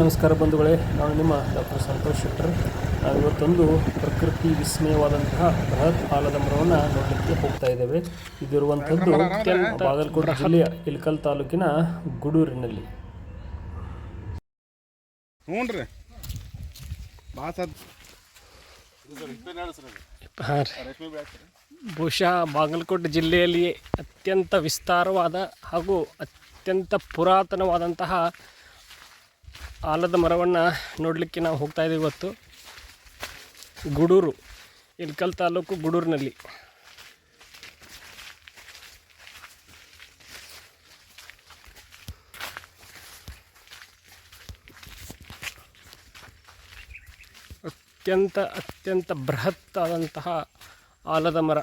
ನಮಸ್ಕಾರ ಬಂಧುಗಳೇ ನಾನು ನಿಮ್ಮ ಡಾಕ್ಟರ್ ಸಂತೋಷ್ ಶೆಟ್ಟರ್. ನಾವು ಇವತ್ತೊಂದು ಪ್ರಕೃತಿ ವಿಸ್ಮಯವಾದಂತಹ ಬೃಹತ್ ಆಲದ ಮರವನ್ನು ನೋಡಲಿಕ್ಕೆ ಹೋಗ್ತಾ ಇದ್ದೇವೆ. ಇದಿರುವಂಥದ್ದು ಬಾಗಲಕೋಟೆ ಜಿಲ್ಲೆಯ ಇಲ್ಕಲ್ ತಾಲೂಕಿನ ಗುಡೂರಿನಲ್ಲಿ. ಬಹುಶಃ ಬಾಗಲಕೋಟೆ ಜಿಲ್ಲೆಯಲ್ಲಿ ಅತ್ಯಂತ ವಿಸ್ತಾರವಾದ ಹಾಗೂ ಅತ್ಯಂತ ಪುರಾತನವಾದಂತಹ ಆಲದ ಮರವನ್ನು ನೋಡಲಿಕ್ಕೆ ನಾವು ಹೋಗ್ತಾ ಇದ್ದೀವಿ ಇವತ್ತು. ಗುಡೂರು, ಇಲ್ಕಲ್ ತಾಲೂಕು ಗುಡೂರಿನಲ್ಲಿ. ಅತ್ಯಂತ ಅತ್ಯಂತ ಬೃಹತ್ ಆದಂತಹ ಆಲದ ಮರ.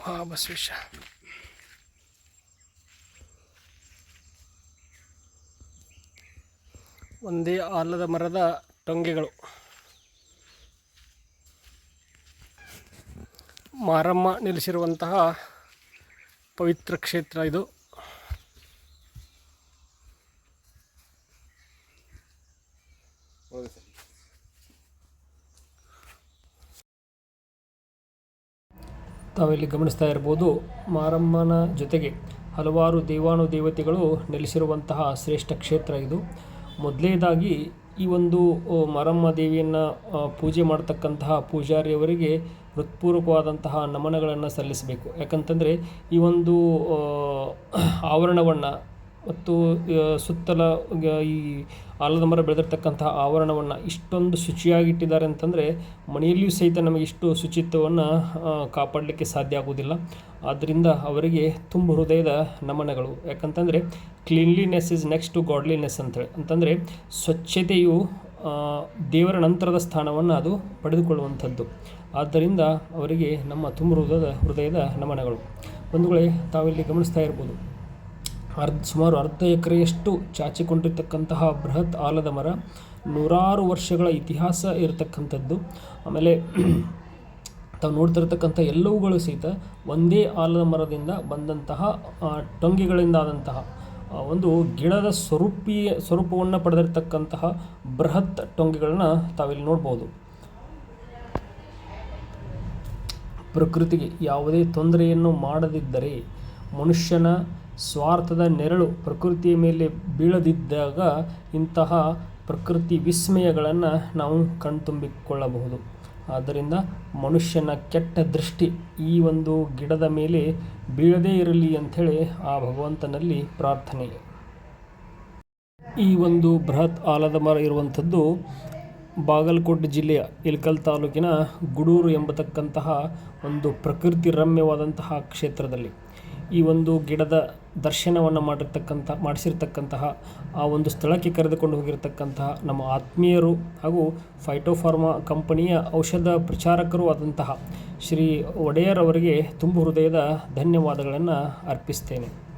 ವಾ ಬಸವೇಶ ಒಂದೇ ಆಲದ ಮರದ ಟೊಂಗೆಗಳು ಮಾರಮ್ಮ ನಿಲ್ಲಿಸಿರುವಂತಹ ಪವಿತ್ರ ಕ್ಷೇತ್ರ ಇದು. ತಾವಿಲ್ಲಿ ಗಮನಿಸ್ತಾ ಇರ್ಬೋದು, ಮಾರಮ್ಮನ ಜೊತೆಗೆ ಹಲವಾರು ದೇವಾನು ದೇವತೆಗಳು ನೆಲೆಸಿರುವಂತಹ ಶ್ರೇಷ್ಠ ಕ್ಷೇತ್ರ ಇದು. ಮೊದಲನೇದಾಗಿ ಈ ಒಂದು ಮಾರಮ್ಮ ದೇವಿಯನ್ನು ಪೂಜೆ ಮಾಡ್ತಕ್ಕಂತಹ ಪೂಜಾರಿಯವರಿಗೆ ಹೃತ್ಪೂರ್ವಕವಾದಂತಹ ನಮನಗಳನ್ನು ಸಲ್ಲಿಸಬೇಕು. ಯಾಕಂತಂದರೆ ಈ ಒಂದು ಆವರಣವನ್ನು ಮತ್ತು ಸುತ್ತಲ ಈ ಆಲದ ಮರ ಬೆಳೆದಿರ್ತಕ್ಕಂತಹ ಆವರಣವನ್ನು ಇಷ್ಟೊಂದು ಶುಚಿಯಾಗಿಟ್ಟಿದ್ದಾರೆ ಅಂತಂದರೆ ಮನೆಯಲ್ಲಿಯೂ ಸಹಿತ ನಮಗೆ ಇಷ್ಟು ಶುಚಿತ್ವವನ್ನು ಕಾಪಾಡಲಿಕ್ಕೆ ಸಾಧ್ಯ ಆಗುವುದಿಲ್ಲ. ಆದ್ದರಿಂದ ಅವರಿಗೆ ತುಂಬ ಹೃದಯದ ನಮನಗಳು. ಯಾಕಂತಂದರೆ cleanliness is next to godliness ಅಂತೇಳಿ. ಅಂತಂದರೆ ಸ್ವಚ್ಛತೆಯು ದೇವರ ನಂತರದ ಸ್ಥಾನವನ್ನು ಅದು ಪಡೆದುಕೊಳ್ಳುವಂಥದ್ದು. ಆದ್ದರಿಂದ ಅವರಿಗೆ ನಮ್ಮ ತುಂಬ ಹೃದಯದ ಹೃದಯದ ನಮನಗಳು. ಬಂಧುಗಳೇ, ತಾವಿಲ್ಲಿ ಗಮನಿಸ್ತಾ ಇರ್ಬೋದು. ಅರ್ಧ, ಸುಮಾರು ಅರ್ಧ ಎಕರೆಯಷ್ಟು ಚಾಚಿಕೊಂಡಿರ್ತಕ್ಕಂತಹ ಬೃಹತ್ ಆಲದ ಮರ ನೂರಾರು ವರ್ಷಗಳ ಇತಿಹಾಸ ಇರತಕ್ಕಂಥದ್ದು. ಆಮೇಲೆ ತಾವು ನೋಡ್ತಿರ್ತಕ್ಕಂಥ ಎಲ್ಲವುಗಳು ಸಹಿತ ಒಂದೇ ಆಲದ ಮರದಿಂದ ಬಂದಂತಹ ಟೊಂಗಿಗಳಿಂದಾದಂತಹ ಒಂದು ಗಿಡದ ಸ್ವರೂಪೀಯ ಸ್ವರೂಪವನ್ನು ಪಡೆದಿರ್ತಕ್ಕಂತಹ ಬೃಹತ್ ಟೊಂಗಿಗಳನ್ನ ತಾವಿಲ್ಲಿ ನೋಡ್ಬೋದು. ಪ್ರಕೃತಿಗೆ ಯಾವುದೇ ತೊಂದರೆಯನ್ನು ಮಾಡದಿದ್ದರೆ ಮನುಷ್ಯನ ಸ್ವಾರ್ಥದ ನೆರಳು ಪ್ರಕೃತಿಯ ಮೇಲೆ ಬೀಳದಿದ್ದಾಗ ಇಂತಹ ಪ್ರಕೃತಿ ವಿಸ್ಮಯಗಳನ್ನು ನಾವು ಕಣ್ತುಂಬಿಕೊಳ್ಳಬಹುದು. ಆದ್ದರಿಂದ ಮನುಷ್ಯನ ಕೆಟ್ಟ ದೃಷ್ಟಿ ಈ ಒಂದು ಗಿಡದ ಮೇಲೆ ಬೀಳದೇ ಇರಲಿ ಅಂಥೇಳಿ ಆ ಭಗವಂತನಲ್ಲಿ ಪ್ರಾರ್ಥನೆ. ಈ ಒಂದು ಬೃಹತ್ ಆಲದ ಮರ ಇರುವಂಥದ್ದು ಬಾಗಲಕೋಟೆ ಜಿಲ್ಲೆಯ ಇಲ್ಕಲ್ ತಾಲೂಕಿನ ಗುಡೂರು ಎಂಬತಕ್ಕಂತಹ ಒಂದು ಪ್ರಕೃತಿ ರಮ್ಯವಾದಂತಹ ಕ್ಷೇತ್ರದಲ್ಲಿ. ಈ ಒಂದು ಗಿಡದ ದರ್ಶನವನ್ನು ಮಾಡಿರ್ತಕ್ಕಂಥ, ಮಾಡಿಸಿರ್ತಕ್ಕಂತಹ, ಆ ಒಂದು ಸ್ಥಳಕ್ಕೆ ಕರೆದುಕೊಂಡು ಹೋಗಿರ್ತಕ್ಕಂತಹ ನಮ್ಮ ಆತ್ಮೀಯರು ಹಾಗೂ ಫೈಟೋಫಾರ್ಮಾ ಕಂಪನಿಯ ಔಷಧ ಪ್ರಚಾರಕರು ಆದಂತಹ ಶ್ರೀ ಒಡೆಯರ್ ಅವರಿಗೆ ತುಂಬು ಹೃದಯದ ಧನ್ಯವಾದಗಳನ್ನು ಅರ್ಪಿಸ್ತೇನೆ.